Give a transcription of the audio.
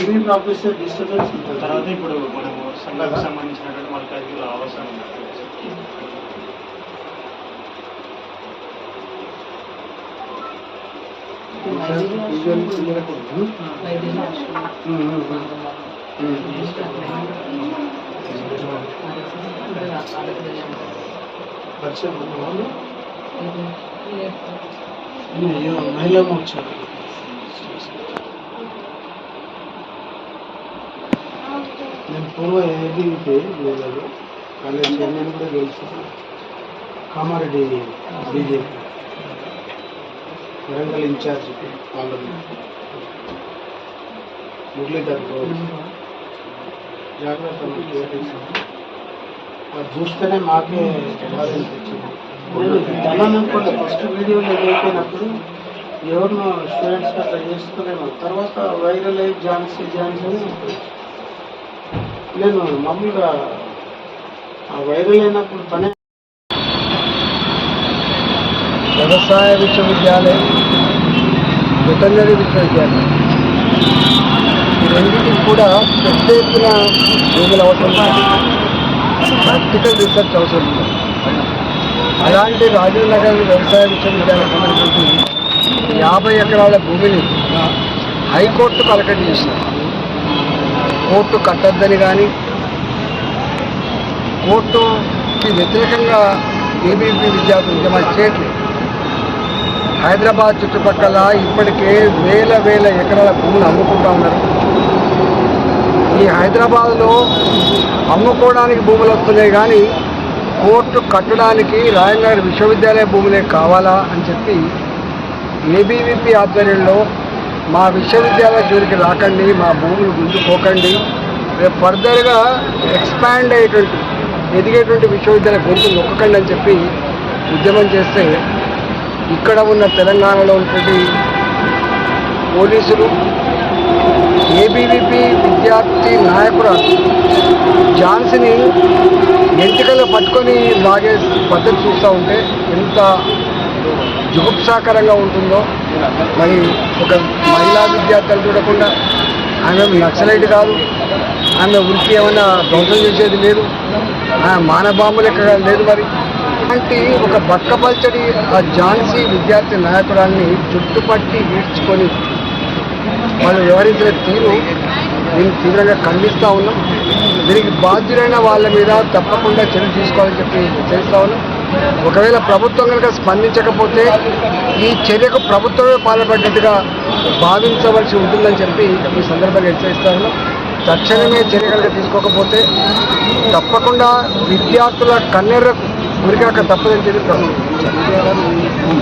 ఇవి problems disturbance ఉంటుంది తర్వాత ఇప్పుడు మనము సంఘానికి సంబంధించినటువంటి మనకి అధికులు అవసరం ఉన్నట్టు పరిచయం వాళ్ళు మహిళా మోర్చా నేను పూర్వ ఏబీపీ లేదు కాలేజ్ చైర్మన్ కూడా తెలుసు Kamareddy BJP. Warangal incharge parliament. Muralidhar Goud. జాగ్రత్త అది చూస్తేనే మాకే బాధ అనిపించింది అనుకోండి ఫస్ట్ వీడియోలో అయిపోయినప్పుడు ఎవరినో స్టూడెంట్స్ అట్లా చేస్తున్నామో తర్వాత వైరల్ అయ్యి ఝాన్సీ ఝాన్సీ లేదు మామూలుగా ఆ వైరల్ అయినప్పుడు పని వ్యవసాయ విశ్వవిద్యాలయం వెటర్నరీ విశ్వవిద్యాలయం. ఈ రెండింటికి కూడా పెద్ద ఎత్తున భూములు అవసరం ప్రాక్టికల్ రీసెర్చ్ అవసరం ఉంది. అలాంటి రాజీవ్ నగర్ వ్యవసాయ విశ్వవిద్యాలయం సంబంధించి యాభై ఎకరాల భూమిని హైకోర్టుకు అలకట్ చేసినారు కోర్టు కట్టద్దని కానీ కోర్టుకి వ్యతిరేకంగా ఏబీపీ విద్యార్థులు ఉద్యమాలు చేయట్లేదు. హైదరాబాద్ చుట్టుపక్కల ఇప్పటికే వేల వేల ఎకరాల భూములు అమ్ముకుంటా ఉన్నారు. ఈ హైదరాబాద్లో అమ్ముకోవడానికి భూములు వస్తున్నాయి కానీ కోర్టు కట్టడానికి రాజనగర్ విశ్వవిద్యాలయ భూములే కావాలా అని చెప్పి ఏబీవీపీ ఆధ్వర్యంలో మా విశ్వవిద్యాలయ జోలికి రాకండి మా భూములు గుంజుకోకండి. రేపు ఫర్దర్గా ఎక్స్పాండ్ అయ్యేటువంటి ఎదిగేటువంటి విశ్వవిద్యాలయ గొంతు నొక్కకండి అని చెప్పి ఉద్యమం చేస్తే ఇక్కడ ఉన్న తెలంగాణలో ఉన్నటువంటి పోలీసులు ఏబీవీపీ విద్యార్థి నాయకురాలు ఝాన్సీని ఎంటికలు పట్టుకొని లాగే పద్ధతి చూస్తూ ఉంటే ఎంత జుగుప్సాకరంగా ఉంటుందో. మరి ఒక మహిళా విద్యార్థులు చూడకుండా ఆమె నక్సలైట్ కాదు. ఆమె ఉరికి ఏమైనా ధ్వంసం చేసేది లేదు. ఆమె మానబాంబులు ఎక్కడ లేదు మరి. అలాంటి ఒక బక్కపల్చడి ఆ ఝాన్సీ విద్యార్థి నాయకురాల్ని చుట్టుపట్టి ఈడ్చుకొని వాళ్ళు వివరించిన తీరు దీన్ని తీవ్రంగా ఖండిస్తూ ఉన్నాం. దీనికి బాధ్యులైన వాళ్ళ మీద తప్పకుండా చర్య తీసుకోవాలని చెప్పి చేస్తూ ఉన్నాం. ఒకవేళ ప్రభుత్వం కనుక స్పందించకపోతే ఈ చర్యకు ప్రభుత్వమే పాల్పడ్డట్టుగా భావించవలసి ఉంటుందని చెప్పి ఈ సందర్భంగా హెచ్చరిస్తాను. తక్షణమే చర్య కనుక తీసుకోకపోతే తప్పకుండా విద్యార్థుల కన్నెర్రకు గురికాక తప్పదని చెప్పి ప్రభుత్వం